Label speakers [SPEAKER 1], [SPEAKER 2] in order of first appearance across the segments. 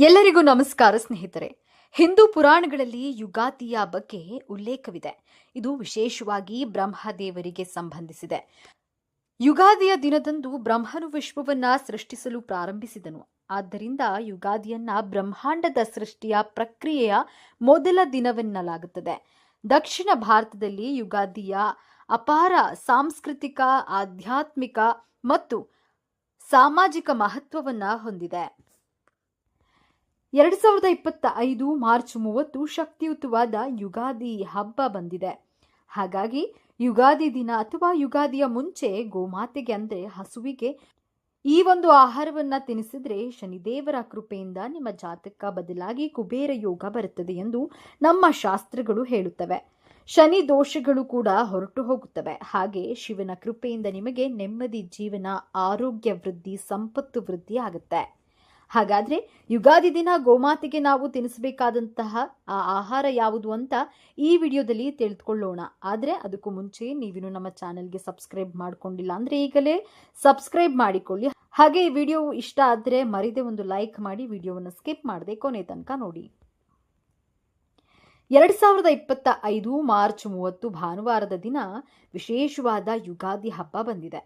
[SPEAKER 1] ಎಲ್ಲರಿಗೂ ನಮಸ್ಕಾರ ಸ್ನೇಹಿತರೆ. ಹಿಂದೂ ಪುರಾಣಗಳಲ್ಲಿ ಯುಗಾದಿಯ ಬಗ್ಗೆ ಉಲ್ಲೇಖವಿದೆ. ಇದು ವಿಶೇಷವಾಗಿ ಬ್ರಹ್ಮದೇವರಿಗೆ ಸಂಬಂಧಿಸಿದೆ. ಯುಗಾದಿಯ ದಿನದಂದು ಬ್ರಹ್ಮನು ವಿಶ್ವವನ್ನ ಸೃಷ್ಟಿಸಲು ಪ್ರಾರಂಭಿಸಿದನು. ಆದ್ದರಿಂದ ಯುಗಾದಿಯನ್ನ ಬ್ರಹ್ಮಾಂಡದ ಸೃಷ್ಟಿಯ ಪ್ರಕ್ರಿಯೆಯ ಮೊದಲ ದಿನವೆನ್ನಲಾಗುತ್ತದೆ. ದಕ್ಷಿಣ ಭಾರತದಲ್ಲಿ ಯುಗಾದಿಯ ಅಪಾರ ಸಾಂಸ್ಕೃತಿಕ, ಆಧ್ಯಾತ್ಮಿಕ ಮತ್ತು ಸಾಮಾಜಿಕ ಮಹತ್ವವನ್ನ ಹೊಂದಿದೆ. ಎರಡ್ ಸಾವಿರದ ಇಪ್ಪತ್ತ ಐದು ಮಾರ್ಚ್ ಮೂವತ್ತು ಶಕ್ತಿಯುತವಾದ ಯುಗಾದಿ ಹಬ್ಬ ಬಂದಿದೆ. ಹಾಗಾಗಿ ಯುಗಾದಿ ದಿನ ಅಥವಾ ಯುಗಾದಿಯ ಮುಂಚೆ ಗೋಮಾತೆಗೆ ಅಂದ್ರೆ ಹಸುವಿಗೆ ಈ ಒಂದು ಆಹಾರವನ್ನ ತಿನ್ನಿಸಿದರೆ ಶನಿದೇವರ ಕೃಪೆಯಿಂದ ನಿಮ್ಮ ಜಾತಕ ಬದಲಾಗಿ ಕುಬೇರ ಯೋಗ ಬರುತ್ತದೆ ಎಂದು ನಮ್ಮ ಶಾಸ್ತ್ರಗಳು ಹೇಳುತ್ತವೆ. ಶನಿ ದೋಷಗಳು ಕೂಡ ಹೊರಟು ಹೋಗುತ್ತವೆ. ಹಾಗೆ ಶಿವನ ಕೃಪೆಯಿಂದ ನಿಮಗೆ ನೆಮ್ಮದಿ, ಜೀವನ, ಆರೋಗ್ಯ ವೃದ್ಧಿ, ಸಂಪತ್ತು ವೃದ್ಧಿ ಆಗುತ್ತೆ. ಹಾಗಾದ್ರೆ ಯುಗಾದಿ ದಿನ ಗೋಮಾತೆಗೆ ನಾವು ತಿನ್ನಿಸಬೇಕಾದಂತಹ ಆ ಆಹಾರ ಯಾವುದು ಅಂತ ಈ ವಿಡಿಯೋದಲ್ಲಿ ತಿಳಿದುಕೊಳ್ಳೋಣ. ಆದರೆ ಅದಕ್ಕೂ ಮುಂಚೆ ನೀವಿನ್ನು ನಮ್ಮ ಚಾನೆಲ್ಗೆ ಸಬ್ಸ್ಕ್ರೈಬ್ ಮಾಡ್ಕೊಂಡಿಲ್ಲ ಅಂದ್ರೆ ಈಗಲೇ ಸಬ್ಸ್ಕ್ರೈಬ್ ಮಾಡಿಕೊಳ್ಳಿ. ಹಾಗೆ ಈ ವಿಡಿಯೋ ಇಷ್ಟ ಆದರೆ ಮರಿದೆ ಒಂದು ಲೈಕ್ ಮಾಡಿ, ವಿಡಿಯೋವನ್ನು ಸ್ಕಿಪ್ ಮಾಡದೆ ಕೊನೆ ತನಕ ನೋಡಿ. ಎರಡ್ ಸಾವಿರದ ಇಪ್ಪತ್ತ ಐದು ಮಾರ್ಚ್ ಮೂವತ್ತು ಭಾನುವಾರದ ದಿನ ವಿಶೇಷವಾದ ಯುಗಾದಿ ಹಬ್ಬ ಬಂದಿದೆ.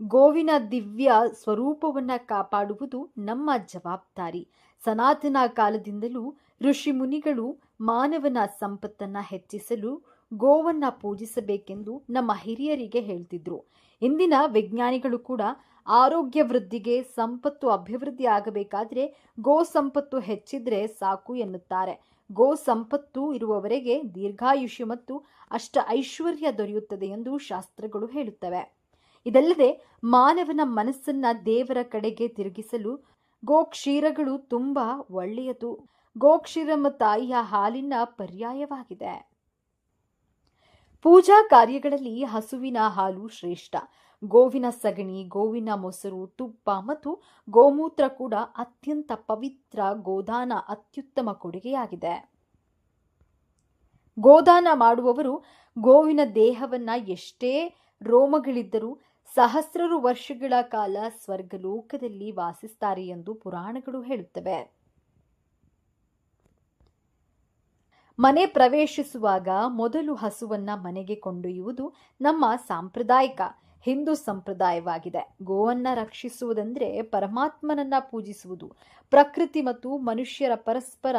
[SPEAKER 1] ಗೋವಿನ ದಿವ್ಯ ಸ್ವರೂಪವನ್ನು ಕಾಪಾಡುವುದು ನಮ್ಮ ಜವಾಬ್ದಾರಿ. ಸನಾತನ ಕಾಲದಿಂದಲೂ ಋಷಿ ಮುನಿಗಳು ಮಾನವನ ಸಂಪತ್ತನ್ನು ಹೆಚ್ಚಿಸಲು ಗೋವನ್ನ ಪೂಜಿಸಬೇಕೆಂದು ನಮ್ಮ ಹಿರಿಯರಿಗೆ ಹೇಳ್ತಿದ್ರು. ಇಂದಿನ ವಿಜ್ಞಾನಿಗಳು ಕೂಡ ಆರೋಗ್ಯ ವೃದ್ಧಿಗೆ ಸಂಪತ್ತು ಅಭಿವೃದ್ಧಿ ಆಗಬೇಕಾದ್ರೆ ಗೋ ಸಂಪತ್ತು ಹೆಚ್ಚಿದ್ರೆ ಸಾಕು ಎನ್ನುತ್ತಾರೆ. ಗೋ ಸಂಪತ್ತು ಇರುವವರೆಗೆ ದೀರ್ಘಾಯುಷ್ಯ ಮತ್ತು ಅಷ್ಟ ಐಶ್ವರ್ಯ ದೊರೆಯುತ್ತದೆ ಎಂದು ಶಾಸ್ತ್ರಗಳು ಹೇಳುತ್ತವೆ. ಇದಲ್ಲದೆ ಮಾನವನ ಮನಸ್ಸನ್ನ ದೇವರ ಕಡೆಗೆ ತಿರುಗಿಸಲು ಗೋಕ್ಷೀರಗಳು ತುಂಬಾ ಒಳ್ಳೆಯದು. ಗೋಕ್ಷೀರಮ ತಾಯಿಯ ಹಾಲಿನ ಪರ್ಯಾಯವಾಗಿದೆ. ಪೂಜಾ ಕಾರ್ಯಗಳಲ್ಲಿ ಹಸುವಿನ ಹಾಲು ಶ್ರೇಷ್ಠ. ಗೋವಿನ ಸಗಣಿ, ಗೋವಿನ ಮೊಸರು, ತುಪ್ಪ ಮತ್ತು ಗೋಮೂತ್ರ ಕೂಡ ಅತ್ಯಂತ ಪವಿತ್ರ ಗೋದಾನ ಅತ್ಯುತ್ತಮ ಕೊಡುಗೆಯಾಗಿದೆ. ಗೋದಾನ ಮಾಡುವವರು ಗೋವಿನ ದೇಹವನ್ನು ಎಷ್ಟೇ ರೋಮಗಳಿದ್ದರೂ ಸಹಸ್ರರು ವರ್ಷಗಳ ಕಾಲ ಸ್ವರ್ಗಲೋಕದಲ್ಲಿ ವಾಸಿಸ್ತಾರೆ ಎಂದು ಪುರಾಣಗಳು ಹೇಳುತ್ತವೆ. ಮನೆ ಪ್ರವೇಶಿಸುವಾಗ ಮೊದಲು ಹಸುವನ್ನ ಮನೆಗೆ ಕೊಂಡೊಯ್ಯುವುದು ನಮ್ಮ ಸಾಂಪ್ರದಾಯಿಕ, ಹಿಂದೂ ಸಂಪ್ರದಾಯವಾಗಿದೆ. ಗೋವನ್ನ ರಕ್ಷಿಸುವುದೆಂದರೆ ಪರಮಾತ್ಮನನ್ನ ಪೂಜಿಸುವುದು. ಪ್ರಕೃತಿ ಮತ್ತು ಮನುಷ್ಯರ ಪರಸ್ಪರ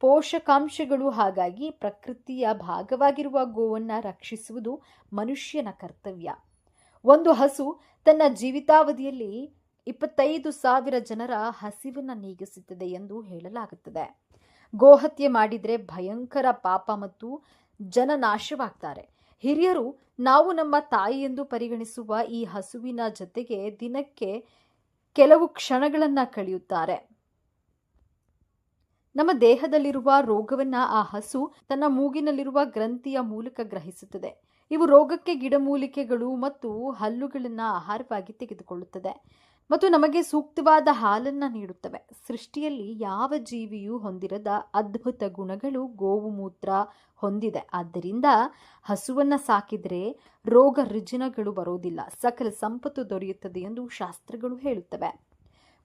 [SPEAKER 1] ಪೋಷಕಾಂಶಗಳು ಹಾಗಾಗಿ ಪ್ರಕೃತಿಯ ಭಾಗವಾಗಿರುವ ಗೋವನ್ನ ರಕ್ಷಿಸುವುದು ಮನುಷ್ಯನ ಕರ್ತವ್ಯ. ಒಂದು ಹಸು ತನ್ನ ಜೀವಿತಾವಧಿಯಲ್ಲಿ ಇಪ್ಪತ್ತೈದು ಸಾವಿರ ಜನರ ಹಸಿವನ್ನು ನೀಗಿಸುತ್ತದೆ ಎಂದು ಹೇಳಲಾಗುತ್ತದೆ. ಗೋಹತ್ಯೆ ಮಾಡಿದರೆ ಭಯಂಕರ ಪಾಪ ಮತ್ತು ಜನನಾಶವಾಗ್ತಾರೆ. ಹಿರಿಯರು, ನಾವು ನಮ್ಮ ತಾಯಿ ಎಂದು ಪರಿಗಣಿಸುವ ಈ ಹಸುವಿನ ಜೊತೆಗೆ ದಿನಕ್ಕೆ ಕೆಲವು ಕ್ಷಣಗಳನ್ನು ಕಳೆಯುತ್ತಾರೆ. ನಮ್ಮ ದೇಹದಲ್ಲಿರುವ ರೋಗವನ್ನ ಆ ಹಸು ತನ್ನ ಮೂಗಿನಲ್ಲಿರುವ ಗ್ರಂಥಿಯ ಮೂಲಕ ಗ್ರಹಿಸುತ್ತದೆ. ಇವು ರೋಗಕ್ಕೆ ಗಿಡಮೂಲಿಕೆಗಳು ಮತ್ತು ಹಲ್ಲುಗಳನ್ನು ಆಹಾರವಾಗಿ ತೆಗೆದುಕೊಳ್ಳುತ್ತದೆ. ಮತ್ತು ನಮಗೆ ಸೂಕ್ತವಾದ ಹಾಲನ್ನು ನೀಡುತ್ತವೆ. ಸೃಷ್ಟಿಯಲ್ಲಿ ಯಾವ ಜೀವಿಯೂ ಹೊಂದಿರದ ಅದ್ಭುತ ಗುಣಗಳು ಗೋವು ಮೂತ್ರ ಹೊಂದಿದೆ. ಆದ್ದರಿಂದ ಹಸುವನ್ನ ಸಾಕಿದರೆ ರೋಗ ರುಜಿನಗಳು ಬರೋದಿಲ್ಲ. ಸಕಲ ಸಂಪತ್ತು ದೊರೆಯುತ್ತದೆ ಎಂದು ಶಾಸ್ತ್ರಗಳು ಹೇಳುತ್ತವೆ.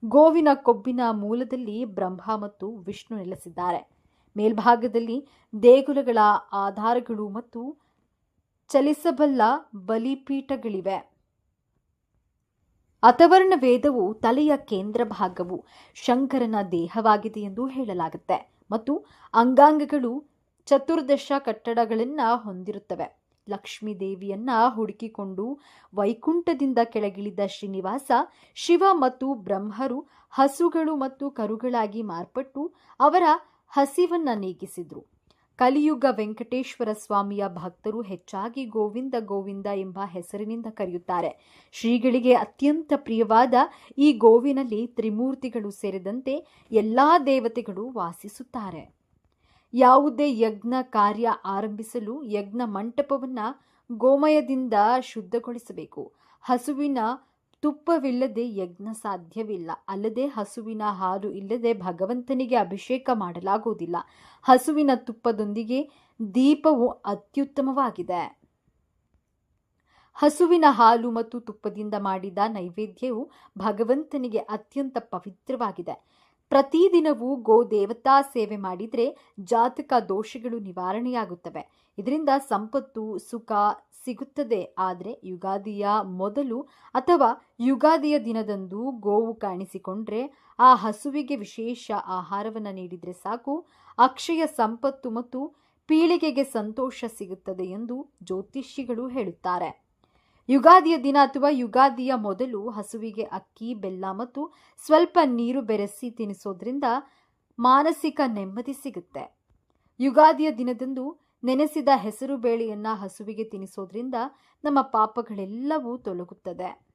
[SPEAKER 1] ಗೋವಿನ ಕೊಬ್ಬಿನ ಮೂಲದಲ್ಲಿ ಬ್ರಹ್ಮ ಮತ್ತು ವಿಷ್ಣು ನೆಲೆಸಿದ್ದಾರೆ. ಮೇಲ್ಭಾಗದಲ್ಲಿ ದೇಗುಲಗಳ ಆಧಾರಗಳು ಮತ್ತು ಚಲಿಸಬಲ್ಲ ಬಲಿಪೀಠಗಳಿವೆ. ಅಥವರ್ಣ ವೇದವು ತಲೆಯ ಕೇಂದ್ರ ಭಾಗವು ಶಂಕರನ ದೇಹವಾಗಿದೆ ಎಂದು ಹೇಳಲಾಗುತ್ತೆ ಮತ್ತು ಅಂಗಾಂಗಗಳು ಚತುರ್ದಶ ಕಟ್ಟಡಗಳನ್ನ ಹೊಂದಿರುತ್ತವೆ. ಲಕ್ಷ್ಮೀ ದೇವಿಯನ್ನ ಹುಡುಕಿಕೊಂಡು ವೈಕುಂಠದಿಂದ ಕೆಳಗಿಳಿದ ಶ್ರೀನಿವಾಸ, ಶಿವ ಮತ್ತು ಬ್ರಹ್ಮರು ಹಸುಗಳು ಮತ್ತು ಕರುಗಳಾಗಿ ಮಾರ್ಪಟ್ಟು ಅವರ ಹಸಿವನ್ನ ನೀಗಿಸಿದ್ರು ಕಲಿಯುಗ ವೆಂಕಟೇಶ್ವರ ಸ್ವಾಮಿಯ ಭಕ್ತರು ಹೆಚ್ಚಾಗಿ ಗೋವಿಂದ ಗೋವಿಂದ ಎಂಬ ಹೆಸರಿನಿಂದ ಕರೆಯುತ್ತಾರೆ. ಶ್ರೀಗಳಿಗೆ ಅತ್ಯಂತ ಪ್ರಿಯವಾದ ಈ ಗೋವಿನಲ್ಲಿ ತ್ರಿಮೂರ್ತಿಗಳು ಸೇರಿದಂತೆ ಎಲ್ಲ ದೇವತೆಗಳು ವಾಸಿಸುತ್ತಾರೆ. ಯಾವುದೇ ಯಜ್ಞ ಕಾರ್ಯ ಆರಂಭಿಸಲು ಯಜ್ಞ ಮಂಟಪವನ್ನು ಗೋಮಯದಿಂದ ಶುದ್ಧಗೊಳಿಸಬೇಕು. ಹಸುವಿನ ತುಪ್ಪವಿಲ್ಲದೆ ಯಜ್ಞ ಸಾಧ್ಯವಿಲ್ಲ. ಅಲ್ಲದೆ ಹಸುವಿನ ಹಾಲು ಇಲ್ಲದೆ ಭಗವಂತನಿಗೆ ಅಭಿಷೇಕ ಮಾಡಲಾಗುವುದಿಲ್ಲ. ಹಸುವಿನ ತುಪ್ಪದೊಂದಿಗೆ ದೀಪವು ಅತ್ಯುತ್ತಮವಾಗಿದೆ. ಹಸುವಿನ ಹಾಲು ಮತ್ತು ತುಪ್ಪದಿಂದ ಮಾಡಿದ ನೈವೇದ್ಯವು ಭಗವಂತನಿಗೆ ಅತ್ಯಂತ ಪವಿತ್ರವಾಗಿದೆ. ಪ್ರತಿದಿನವೂ ಗೋ ದೇವತಾ ಸೇವೆ ಮಾಡಿದರೆ ಜಾತಕ ದೋಷಗಳು ನಿವಾರಣೆಯಾಗುತ್ತವೆ. ಇದರಿಂದ ಸಂಪತ್ತು, ಸುಖ ಸಿಗುತ್ತದೆ. ಆದರೆ ಯುಗಾದಿಯ ಮೊದಲು ಅಥವಾ ಯುಗಾದಿಯ ದಿನದಂದು ಗೋವು ಕಾಣಿಸಿಕೊಂಡ್ರೆ ಆ ಹಸುವಿಗೆ ವಿಶೇಷ ಆಹಾರವನ್ನು ನೀಡಿದರೆ ಸಾಕು. ಅಕ್ಷಯ ಸಂಪತ್ತು ಮತ್ತು ಪೀಳಿಗೆಗೆ ಸಂತೋಷ ಸಿಗುತ್ತದೆ ಎಂದು ಜ್ಯೋತಿಷಿಗಳು ಹೇಳುತ್ತಾರೆ. ಯುಗಾದಿಯ ದಿನ ಅಥವಾ ಯುಗಾದಿಯ ಮೊದಲು ಹಸುವಿಗೆ ಅಕ್ಕಿ, ಬೆಲ್ಲ ಮತ್ತು ಸ್ವಲ್ಪ ನೀರು ಬೆರೆಸಿ ತಿನ್ನಿಸೋದ್ರಿಂದ ಮಾನಸಿಕ ನೆಮ್ಮದಿ ಸಿಗುತ್ತೆ. ಯುಗಾದಿಯ ದಿನದಂದು ನೆನೆಸಿದ ಹೆಸರು ಬೇಳೆಯನ್ನು ಹಸುವಿಗೆ ತಿನ್ನಿಸೋದ್ರಿಂದ ನಮ್ಮ ಪಾಪಗಳೆಲ್ಲವೂ ತೊಲಗುತ್ತದೆ.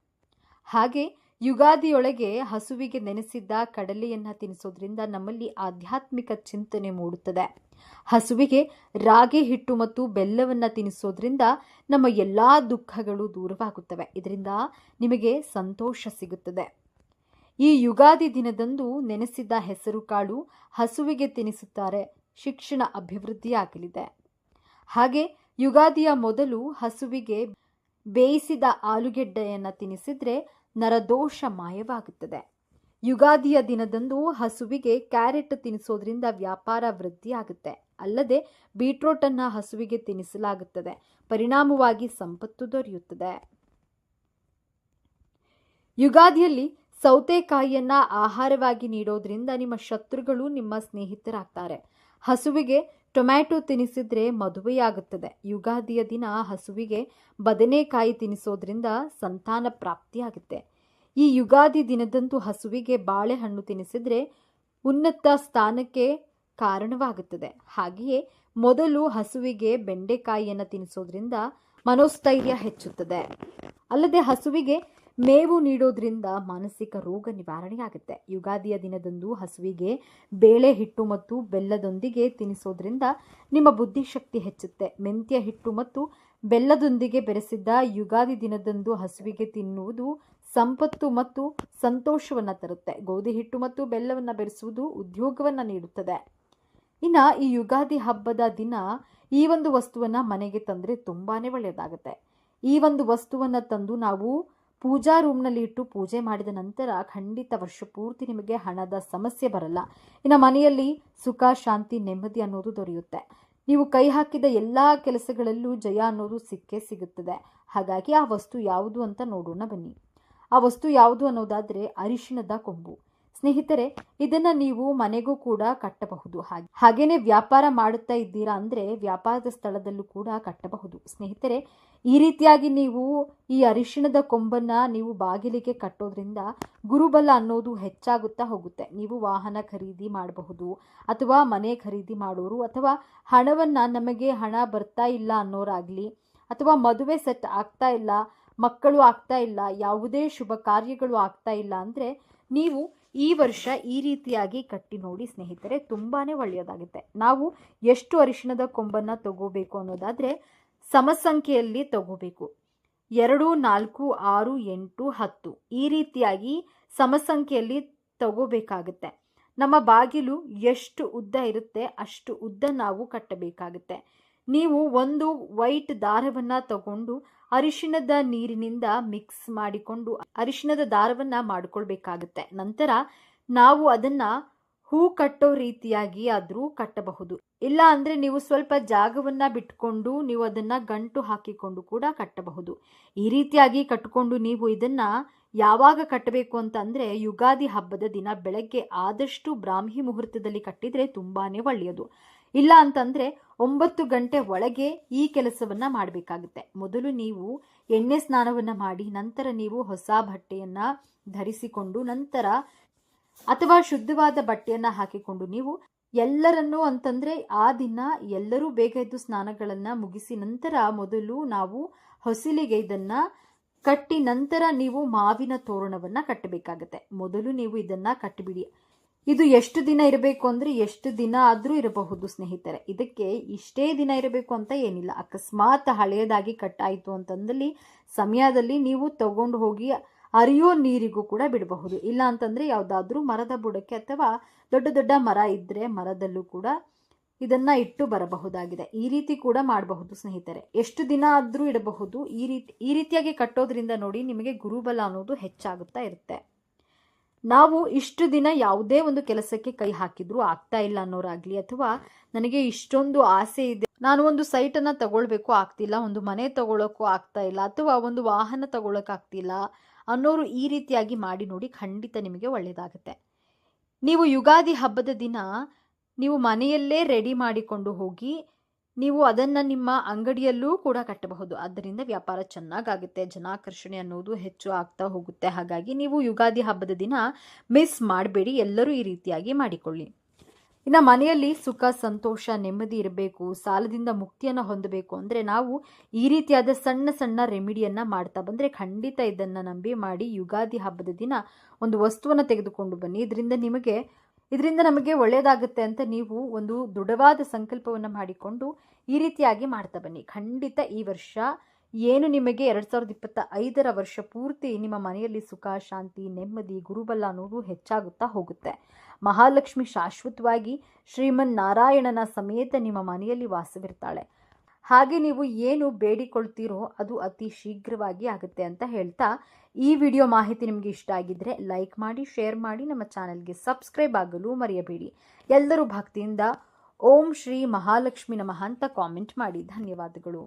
[SPEAKER 1] ಹಾಗೆ ಯುಗಾದಿಯೊಳಗೆ ಹಸುವಿಗೆ ನೆನೆಸಿದ್ದ ಕಡಲೆಯನ್ನು ತಿನ್ನಿಸೋದ್ರಿಂದ ನಮ್ಮಲ್ಲಿ ಆಧ್ಯಾತ್ಮಿಕ ಚಿಂತನೆ ಮೂಡುತ್ತದೆ. ಹಸುವಿಗೆ ರಾಗಿ ಹಿಟ್ಟು ಮತ್ತು ಬೆಲ್ಲವನ್ನು ತಿನ್ನಿಸೋದ್ರಿಂದ ನಮ್ಮ ಎಲ್ಲ ದುಃಖಗಳು ದೂರವಾಗುತ್ತವೆ. ಇದರಿಂದ ನಿಮಗೆ ಸಂತೋಷ ಸಿಗುತ್ತದೆ. ಈ ಯುಗಾದಿ ದಿನದಂದು ನೆನೆಸಿದ ಹೆಸರು ಕಾಳು ಹಸುವಿಗೆ ತಿನ್ನಿಸುತ್ತಾರೆ ಶಿಕ್ಷಣ ಅಭಿವೃದ್ಧಿಯಾಗಲಿದೆ. ಹಾಗೆ ಯುಗಾದಿಯ ಮೊದಲು ಹಸುವಿಗೆ ಬೇಯಿಸಿದ ಆಲೂಗೆಡ್ಡೆಯನ್ನು ತಿನ್ನಿಸಿದ್ರೆ ನರದೋಷ ಮಾಯವಾಗುತ್ತದೆ. ಯುಗಾದಿಯ ದಿನದಂದು ಹಸುವಿಗೆ ಕ್ಯಾರೆಟ್ ತಿನ್ನಿಸೋದ್ರಿಂದ ವ್ಯಾಪಾರ ವೃದ್ಧಿಯಾಗುತ್ತೆ ಅಲ್ಲದೆ ಬೀಟ್ರೂಟನ್ನು ಹಸುವಿಗೆ ತಿನ್ನಿಸಲಾಗುತ್ತದೆ. ಪರಿಣಾಮವಾಗಿ ಸಂಪತ್ತು ದೊರೆಯುತ್ತದೆ. ಯುಗಾದಿಯಲ್ಲಿ ಸೌತೆಕಾಯಿಯನ್ನ ಆಹಾರವಾಗಿ ನೀಡೋದ್ರಿಂದ ನಿಮ್ಮ ಶತ್ರುಗಳು ನಿಮ್ಮ ಸ್ನೇಹಿತರಾಗ್ತಾರೆ. ಹಸುವಿಗೆ ಟೊಮ್ಯಾಟೊ ತಿನಿಸಿದರೆ ಮದುವೆಯಾಗುತ್ತದೆ. ಯುಗಾದಿಯ ದಿನ ಹಸುವಿಗೆ ಬದನೆಕಾಯಿ ತಿನಿಸೋದ್ರಿಂದ ಸಂತಾನ ಪ್ರಾಪ್ತಿಯಾಗುತ್ತೆ. ಈ ಯುಗಾದಿ ದಿನದಂದು ಹಸುವಿಗೆ ಬಾಳೆಹಣ್ಣು ತಿನಿಸಿದರೆ ಉನ್ನತ ಸ್ಥಾನಕ್ಕೆ ಕಾರಣವಾಗುತ್ತದೆ. ಹಾಗೆಯೇ ಮೊದಲು ಹಸುವಿಗೆ ಬೆಂಡೆಕಾಯಿಯನ್ನು ತಿನ್ನಿಸೋದ್ರಿಂದ ಮನೋಸ್ಥೈರ್ಯ ಹೆಚ್ಚುತ್ತದೆ. ಅಲ್ಲದೆ ಹಸುವಿಗೆ ಮೇವು ನೀಡೋದ್ರಿಂದ ಮಾನಸಿಕ ರೋಗ ನಿವಾರಣೆಯಾಗುತ್ತೆ. ಯುಗಾದಿಯ ದಿನದಂದು ಹಸುವಿಗೆ ಬೇಳೆ, ಹಿಟ್ಟು ಮತ್ತು ಬೆಲ್ಲದೊಂದಿಗೆ ತಿನ್ನಿಸೋದ್ರಿಂದ ನಿಮ್ಮ ಬುದ್ಧಿಶಕ್ತಿ ಹೆಚ್ಚುತ್ತೆ. ಮೆಂತ್ಯ, ಹಿಟ್ಟು ಮತ್ತು ಬೆಲ್ಲದೊಂದಿಗೆ ಬೆರೆಸಿದ್ದ ಯುಗಾದಿ ದಿನದಂದು ಹಸುವಿಗೆ ತಿನ್ನುವುದು ಸಂಪತ್ತು ಮತ್ತು ಸಂತೋಷವನ್ನು ತರುತ್ತೆ. ಗೋಧಿ, ಹಿಟ್ಟು ಮತ್ತು ಬೆಲ್ಲವನ್ನು ಬೆರೆಸುವುದು ಉದ್ಯೋಗವನ್ನು ನೀಡುತ್ತದೆ. ಇನ್ನು ಈ ಯುಗಾದಿ ಹಬ್ಬದ ದಿನ ಈ ಒಂದು ವಸ್ತುವನ್ನು ಮನೆಗೆ ತಂದರೆ ತುಂಬಾ ಒಳ್ಳೆಯದಾಗುತ್ತೆ ಈ ಒಂದು ವಸ್ತುವನ್ನು ತಂದು ನಾವು ಪೂಜಾ ರೂಮ್ನಲ್ಲಿ ಇಟ್ಟು ಪೂಜೆ ಮಾಡಿದ ನಂತರ ಖಂಡಿತ ವರ್ಷ ಪೂರ್ತಿ ನಿಮಗೆ ಹಣದ ಸಮಸ್ಯೆ ಬರಲ್ಲ. ಇನ್ನು ಮನೆಯಲ್ಲಿ ಸುಖ, ಶಾಂತಿ, ನೆಮ್ಮದಿ ಅನ್ನೋದು ದೊರೆಯುತ್ತೆ. ನೀವು ಕೈ ಹಾಕಿದ ಎಲ್ಲ ಕೆಲಸಗಳಲ್ಲೂ ಜಯ ಅನ್ನೋದು ಸಿಕ್ಕೇ ಸಿಗುತ್ತದೆ. ಹಾಗಾಗಿ ಆ ವಸ್ತು ಯಾವುದು ಅಂತ ನೋಡೋಣ ಬನ್ನಿ. ಆ ವಸ್ತು ಯಾವುದು ಅನ್ನೋದಾದರೆ ಅರಿಶಿಣದ ಕೊಂಬು. ಸ್ನೇಹಿತರೆ, ಇದನ್ನ ನೀವು ಮನೆಗೂ ಕೂಡ ಕಟ್ಟಬಹುದು. ಹಾಗೆ, ಹಾಗೇನೆ ವ್ಯಾಪಾರ ಮಾಡುತ್ತಾ ಇದ್ದೀರಾ ಅಂದ್ರೆ ವ್ಯಾಪಾರದ ಸ್ಥಳದಲ್ಲೂ ಕೂಡ ಕಟ್ಟಬಹುದು. ಸ್ನೇಹಿತರೆ, ಈ ರೀತಿಯಾಗಿ ನೀವು ಈ ಅರಿಶಿಣದ ಕೊಂಬನ್ನ ನೀವು ಬಾಗಿಲಿಗೆ ಕಟ್ಟೋದ್ರಿಂದ ಗುರುಬಲ ಅನ್ನೋದು ಹೆಚ್ಚಾಗುತ್ತಾ ಹೋಗುತ್ತೆ. ನೀವು ವಾಹನ ಖರೀದಿ ಮಾಡಬಹುದು, ಅಥವಾ ಮನೆ ಖರೀದಿ ಮಾಡೋರು, ಅಥವಾ ಹಣವನ್ನ ನಮಗೆ ಹಣ ಬರ್ತಾ ಇಲ್ಲ ಅನ್ನೋರಾಗ್ಲಿ, ಅಥವಾ ಮದುವೆ ಸೆಟ್ ಆಗ್ತಾ ಇಲ್ಲ, ಮಕ್ಕಳು ಆಗ್ತಾ ಇಲ್ಲ, ಯಾವುದೇ ಶುಭ ಕಾರ್ಯಗಳು ಆಗ್ತಾ ಇಲ್ಲ ಅಂದರೆ ನೀವು ಈ ವರ್ಷ ಈ ರೀತಿಯಾಗಿ ಕಟ್ಟಿ ನೋಡಿ ಸ್ನೇಹಿತರೆ ತುಂಬಾ ಒಳ್ಳೆಯದಾಗುತ್ತೆ. ನಾವು ಎಷ್ಟು ಅರಿಶಿಣದ ಕೊಂಬನ್ನು ತಗೋಬೇಕು ಅನ್ನೋದಾದರೆ ಸಮಸಂಖ್ಯೆಯಲ್ಲಿ ತಗೋಬೇಕು. ಎರಡು, ನಾಲ್ಕು, ಆರು, ಎಂಟು, ಹತ್ತು. ಈ ರೀತಿಯಾಗಿ ಸಮಸಂಖ್ಯೆಯಲ್ಲಿ ತಗೋಬೇಕಾಗುತ್ತೆ. ನಮ್ಮ ಬಾಗಿಲು ಎಷ್ಟು ಉದ್ದ ಇರುತ್ತೆ ಅಷ್ಟು ಉದ್ದ ನಾವು ಕಟ್ಟಬೇಕಾಗುತ್ತೆ. ನೀವು ಒಂದು ವೈಟ್ ದಾರವನ್ನು ತಗೊಂಡು ಅರಿಶಿಣದ ನೀರಿನಿಂದ ಮಿಕ್ಸ್ ಮಾಡಿಕೊಂಡು ಅರಿಶಿಣದ ದಾರವನ್ನು ಮಾಡಿಕೊಳ್ಬೇಕಾಗುತ್ತೆ. ನಂತರ ನಾವು ಅದನ್ನು ಹೂ ಕಟ್ಟೋ ರೀತಿಯಾಗಿ ಆದರೂ ಕಟ್ಟಬಹುದು. ಇಲ್ಲ ಅಂದರೆ ನೀವು ಸ್ವಲ್ಪ ಜಾಗವನ್ನು ಬಿಟ್ಕೊಂಡು ನೀವು ಅದನ್ನು ಗಂಟು ಹಾಕಿಕೊಂಡು ಕೂಡ ಕಟ್ಟಬಹುದು. ಈ ರೀತಿಯಾಗಿ ಕಟ್ಟಿಕೊಂಡು ನೀವು ಇದನ್ನು ಯಾವಾಗ ಕಟ್ಟಬೇಕು ಅಂತಂದರೆ ಯುಗಾದಿ ಹಬ್ಬದ ದಿನ ಬೆಳಗ್ಗೆ ಆದಷ್ಟು ಬ್ರಾಹ್ಮಿ ಮುಹೂರ್ತದಲ್ಲಿ ಕಟ್ಟಿದರೆ ತುಂಬಾ ಒಳ್ಳೆಯದು. ಇಲ್ಲ ಅಂತಂದರೆ ಒಂಬತ್ತು ಗಂಟೆ ಒಳಗೆ ಈ ಕೆಲಸವನ್ನು ಮಾಡಬೇಕಾಗುತ್ತೆ. ಮೊದಲು ನೀವು ಎಣ್ಣೆ ಸ್ನಾನವನ್ನು ಮಾಡಿ, ನಂತರ ನೀವು ಹೊಸ ಬಟ್ಟೆಯನ್ನು ಧರಿಸಿಕೊಂಡು, ನಂತರ ಅಥವಾ ಶುದ್ಧವಾದ ಬಟ್ಟೆಯನ್ನು ಹಾಕಿಕೊಂಡು ನೀವು ಎಲ್ಲರನ್ನೂ ಅಂತಂದರೆ ಆ ದಿನ ಎಲ್ಲರೂ ಬೇಗ ಎದ್ದು ಸ್ನಾನಗಳನ್ನು ಮುಗಿಸಿ ನಂತರ ಮೊದಲು ನಾವು ಹೊಸಿಲಿಗೆ ಇದನ್ನು ಕಟ್ಟಿ ನಂತರ ನೀವು ಮಾವಿನ ತೋರಣವನ್ನು ಕಟ್ಟಬೇಕಾಗತ್ತೆ. ಮೊದಲು ನೀವು ಇದನ್ನು ಕಟ್ಟಿಬಿಡಿ ಇದು ಎಷ್ಟು ದಿನ ಇರಬೇಕು ಅಂದರೆ ಎಷ್ಟು ದಿನ ಆದರೂ ಇರಬಹುದು ಸ್ನೇಹಿತರೆ. ಇದಕ್ಕೆ ಇಷ್ಟೇ ದಿನ ಇರಬೇಕು ಅಂತ ಏನಿಲ್ಲ. ಅಕಸ್ಮಾತ್ ಹಳೆಯದಾಗಿ ಕಟ್ಟಾಯಿತು ಅಂತಂದಲ್ಲಿ ಸಮಯದಲ್ಲಿ ನೀವು ತಗೊಂಡು ಹೋಗಿ ಅರಿಯೋ ನೀರಿಗೂ ಕೂಡ ಬಿಡಬಹುದು. ಇಲ್ಲ ಅಂತಂದರೆ ಯಾವುದಾದ್ರೂ ಮರದ ಬುಡಕ್ಕೆ ಅಥವಾ ದೊಡ್ಡ ದೊಡ್ಡ ಮರ ಇದ್ದರೆ ಮರದಲ್ಲೂ ಕೂಡ ಇದನ್ನು ಇಟ್ಟು ಬರಬಹುದಾಗಿದೆ. ಈ ರೀತಿ ಕೂಡ ಮಾಡಬಹುದು ಸ್ನೇಹಿತರೆ. ಎಷ್ಟು ದಿನ ಆದರೂ ಇಡಬಹುದು. ಈ ರೀತಿ, ಈ ರೀತಿಯಾಗಿ ಕಟ್ಟೋದ್ರಿಂದ ನೋಡಿ ನಿಮಗೆ ಗುರುಬಲ ಅನ್ನೋದು ಹೆಚ್ಚಾಗುತ್ತಾ ಇರುತ್ತೆ. ನಾವು ಇಷ್ಟು ದಿನ ಯಾವುದೇ ಒಂದು ಕೆಲಸಕ್ಕೆ ಕೈ ಹಾಕಿದ್ರು ಆಗ್ತಾ ಇಲ್ಲ ಅನ್ನೋರಾಗ್ಲಿ ಅಥವಾ ನನಗೆ ಇಷ್ಟೊಂದು ಆಸೆ ಇದೆ. ನಾನು ಒಂದು ಸೈಟನ್ನು ತಗೊಳ್ಬೇಕು ಆಗ್ತಿಲ್ಲ, ಒಂದು ಮನೆ ತಗೊಳ್ಳೋಕ್ಕೂ ಆಗ್ತಾ ಇಲ್ಲ, ಅಥವಾ ಒಂದು ವಾಹನ ತಗೊಳ್ಳೋಕ್ಕಾಗ್ತಿಲ್ಲ ಅನ್ನೋರು ಈ ರೀತಿಯಾಗಿ ಮಾಡಿ ನೋಡಿ ಖಂಡಿತ ನಿಮಗೆ ಒಳ್ಳೆಯದಾಗುತ್ತೆ ನೀವು ಯುಗಾದಿ ಹಬ್ಬದ ದಿನ ನೀವು ಮನೆಯಲ್ಲೇ ರೆಡಿ ಮಾಡಿಕೊಂಡು ಹೋಗಿ ನೀವು ಅದನ್ನು ನಿಮ್ಮ ಅಂಗಡಿಯಲ್ಲೂ ಕೂಡ ಕಟ್ಟಬಹುದು. ಅದರಿಂದ ವ್ಯಾಪಾರ ಚೆನ್ನಾಗಾಗುತ್ತೆ, ಜನಾಕರ್ಷಣೆ ಅನ್ನೋದು ಹೆಚ್ಚು ಆಗ್ತಾ ಹೋಗುತ್ತೆ. ಹಾಗಾಗಿ ನೀವು ಯುಗಾದಿ ಹಬ್ಬದ ದಿನ ಮಿಸ್ ಮಾಡಬೇಡಿ, ಎಲ್ಲರೂ ಈ ರೀತಿಯಾಗಿ ಮಾಡಿಕೊಳ್ಳಿ. ಇನ್ನು ಮನೆಯಲ್ಲಿ ಸುಖ, ಸಂತೋಷ, ನೆಮ್ಮದಿ ಇರಬೇಕು, ಸಾಲದಿಂದ ಮುಕ್ತಿಯನ್ನು ಹೊಂದಬೇಕು ಅಂದರೆ ನಾವು ಈ ರೀತಿಯಾದ ಸಣ್ಣ ಸಣ್ಣ ರೆಮಿಡಿಯನ್ನು ಮಾಡ್ತಾ ಬಂದರೆ ಖಂಡಿತ ಇದನ್ನು ನಂಬಿ ಮಾಡಿ ಯುಗಾದಿ ಹಬ್ಬದ ದಿನ ಒಂದು ವಸ್ತುವನ್ನು ತೆಗೆದುಕೊಂಡು ಬನ್ನಿ. ಇದರಿಂದ ನಿಮಗೆ ಇದರಿಂದ ನಮಗೆ ಒಳ್ಳೆಯದಾಗುತ್ತೆ ಅಂತ ನೀವು ಒಂದು ದೃಢವಾದ ಸಂಕಲ್ಪವನ್ನು ಮಾಡಿಕೊಂಡು ಈ ರೀತಿಯಾಗಿ ಮಾಡ್ತಾ ಬನ್ನಿ. ಖಂಡಿತ ಈ ವರ್ಷ ಏನು ನಿಮಗೆ ಎರಡು ಸಾವಿರದ ಇಪ್ಪತ್ತ ಐದರ ವರ್ಷ ಪೂರ್ತಿ ನಿಮ್ಮ ಮನೆಯಲ್ಲಿ ಸುಖ, ಶಾಂತಿ, ನೆಮ್ಮದಿ, ಗುರುಬಲ ಅನ್ನೋದು ಹೆಚ್ಚಾಗುತ್ತಾ ಹೋಗುತ್ತೆ. ಮಹಾಲಕ್ಷ್ಮಿ ಶಾಶ್ವತವಾಗಿ ಶ್ರೀಮನ್ ನಾರಾಯಣನ ಸಮೇತ ನಿಮ್ಮ ಮನೆಯಲ್ಲಿ ವಾಸವಿರ್ತಾಳೆ. ಹಾಗೆ ನೀವು ಏನು ಬೇಡಿಕೊಳ್ತೀರೋ ಅದು ಅತಿ ಶೀಘ್ರವಾಗಿ ಆಗುತ್ತೆ ಅಂತ ಹೇಳ್ತಾ ಈ ವಿಡಿಯೋ ಮಾಹಿತಿ ನಿಮಗೆ ಇಷ್ಟ ಆಗಿದ್ದರೆ ಲೈಕ್ ಮಾಡಿ, ಶೇರ್ ಮಾಡಿ, ನಮ್ಮ ಚಾನಲ್ಗೆ ಸಬ್ಸ್ಕ್ರೈಬ್ ಆಗಲು ಮರೆಯಬೇಡಿ. ಎಲ್ಲರೂ ಭಕ್ತಿಯಿಂದ ಓಂ ಶ್ರೀ ಮಹಾಲಕ್ಷ್ಮಿ ನಮಃ ಅಂತ ಕಾಮೆಂಟ್ ಮಾಡಿ. ಧನ್ಯವಾದಗಳು.